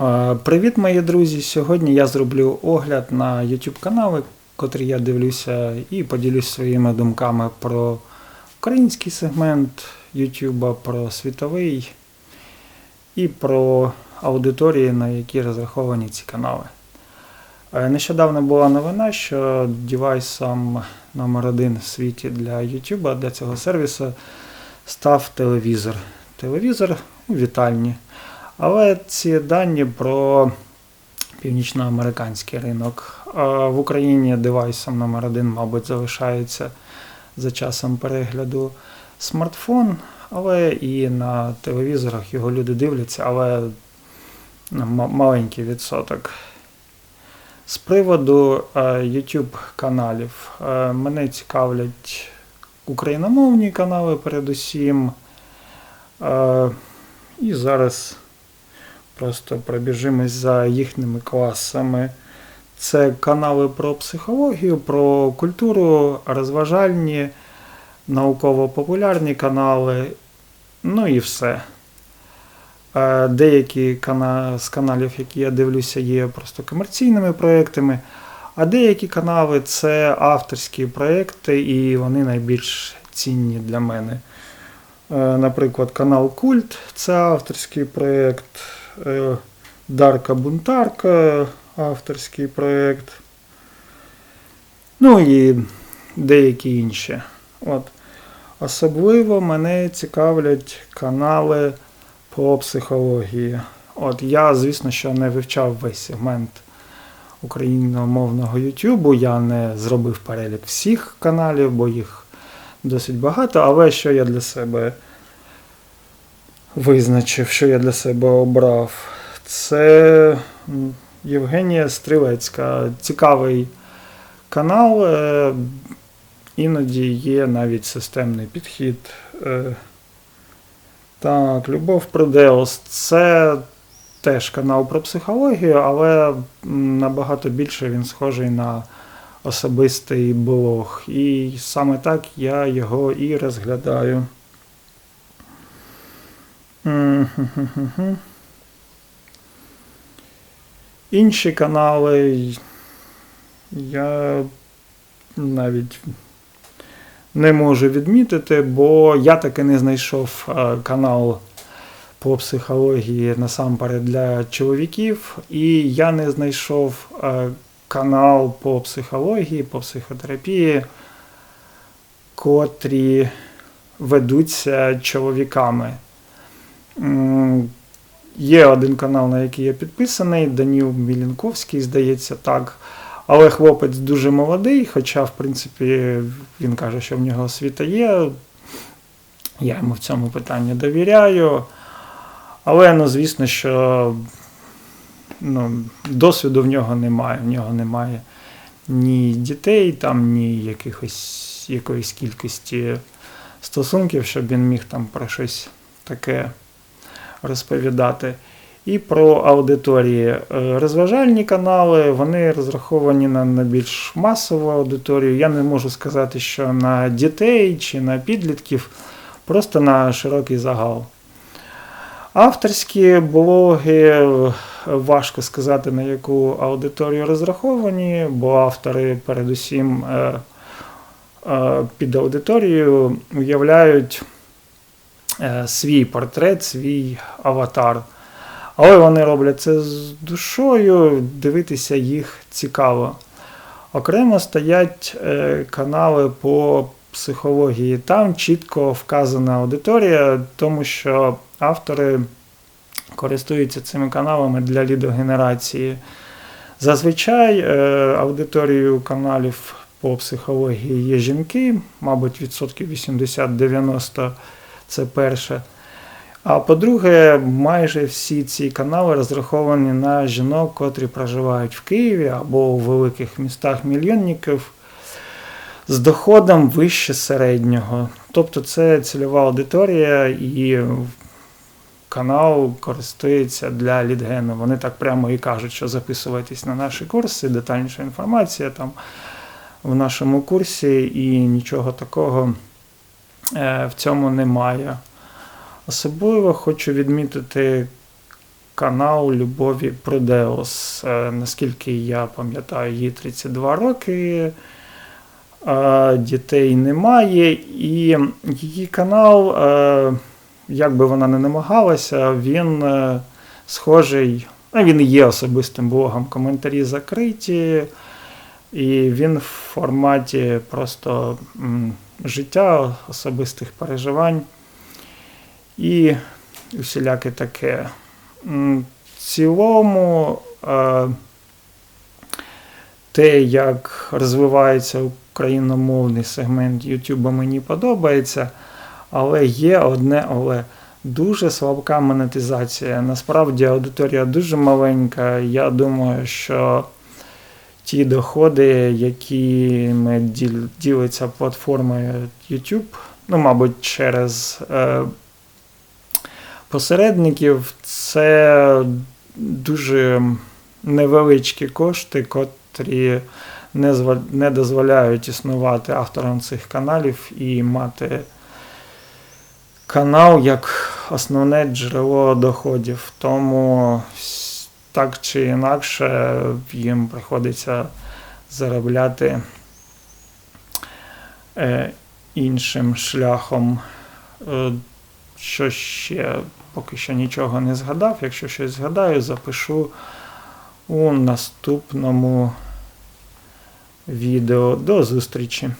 Е, Привіт, мої друзі! Сьогодні я зроблю огляд на YouTube канали, котрі я дивлюся, і поділюсь своїми думками про український сегмент YouTube, про світовий і про аудиторії, на які розраховані ці канали. Е, Нещодавно була новина, що девайсом номер один в світі для YouTube, для цього сервісу, став телевізор. Телевізор у вітальні. Але ці дані про північноамериканський ринок. В Україні девайсом номер один, мабуть, залишається за часом перегляду смартфон, але і на телевізорах його люди дивляться, але маленький відсоток. З приводу YouTube каналів мене цікавлять україномовні канали передусім. І зараз просто пробіжимось за їхніми класами. Це канали про психологію, про культуру, розважальні, науково-популярні канали, ну і все. Е, Деякі з каналів, які я дивлюся, є просто комерційними проектами, а деякі канали це авторські проекти, і вони найбільш цінні для мене. Е, Наприклад, канал Культ це авторський проєкт, е, Дарка Бунтарка авторський проєкт. Ну і деякі інші. От. Особливо мене цікавлять канали по психології. От я, звісно, що не вивчав весь сегмент україномовного Ютубу. Я не зробив перелік всіх каналів, бо їх досить багато, але що я для себе визначив, що я для себе обрав. Це Євгенія Стрілецька. Цікавий канал. е, Іноді є навіть системний підхід. Е, Так, Любов Продеус. Це теж канал про психологію, але набагато більше він схожий на особистий блог. І саме так я його і розглядаю. Інші канали я навіть не можу відмітити, бо я таки не знайшов е, канал по психології насамперед для чоловіків, і я не знайшов е, канал по психології, по психотерапії, котрі ведуться чоловіками. Є один канал, на який я підписаний, Даніл Мілінковський, здається, так. Але хлопець дуже молодий, хоча, в принципі, він каже, що в нього освіта є. Я йому в цьому питанні довіряю. Але, ну, звісно, що ну, досвіду в нього немає. В нього немає ні дітей, там, ні якихось, якоїсь кількості стосунків, щоб він міг там про щось таке розповідати. І про аудиторії. Е, Розважальні канали, вони розраховані на, на більш масову аудиторію. Я не можу сказати, що на дітей чи на підлітків, просто на широкий загал. Авторські блоги е, важко сказати, на яку аудиторію розраховані, бо автори передусім е, під аудиторією уявляють свій портрет, свій аватар. Але вони роблять це з душою, дивитися їх цікаво. Окремо стоять е, канали по психології. Там чітко вказана аудиторія, тому що автори користуються цими каналами для лідогенерації. Зазвичай е, аудиторією каналів по психології є жінки, мабуть, відсотків 80-90 це перше. А по-друге, майже всі ці канали розраховані на жінок, котрі проживають в Києві або у великих містах мільйонників з доходом вище середнього. Тобто це цільова аудиторія і канал користується для лідгену. Вони так прямо і кажуть, що записуйтесь на наші курси, детальніша інформація там в нашому курсі, і нічого такого в цьому немає. Особливо хочу відмітити канал Любові Продеус. Е, Наскільки я пам'ятаю, їй 32 роки. е, Дітей немає, і її канал, е, як би вона не намагалася, він е, схожий, ну, він є особистим блогом, коментарі закриті, і він в форматі просто життя, особистих переживань і усіляке таке. В цілому, е, те, як розвивається україномовний сегмент YouTube, мені подобається, але є одне але. Дуже слабка монетизація. Насправді аудиторія дуже маленька. Я думаю, що ті доходи, якими діл- ділиться платформа YouTube, ну, мабуть, через е, посередників, це дуже невеличкі кошти, котрі не, зва- не дозволяють існувати авторам цих каналів і мати канал як основне джерело доходів. Тому так чи інакше їм приходиться заробляти е, іншим шляхом. Е, що ще поки що нічого не згадав. Якщо щось згадаю, запишу у наступному відео. До зустрічі!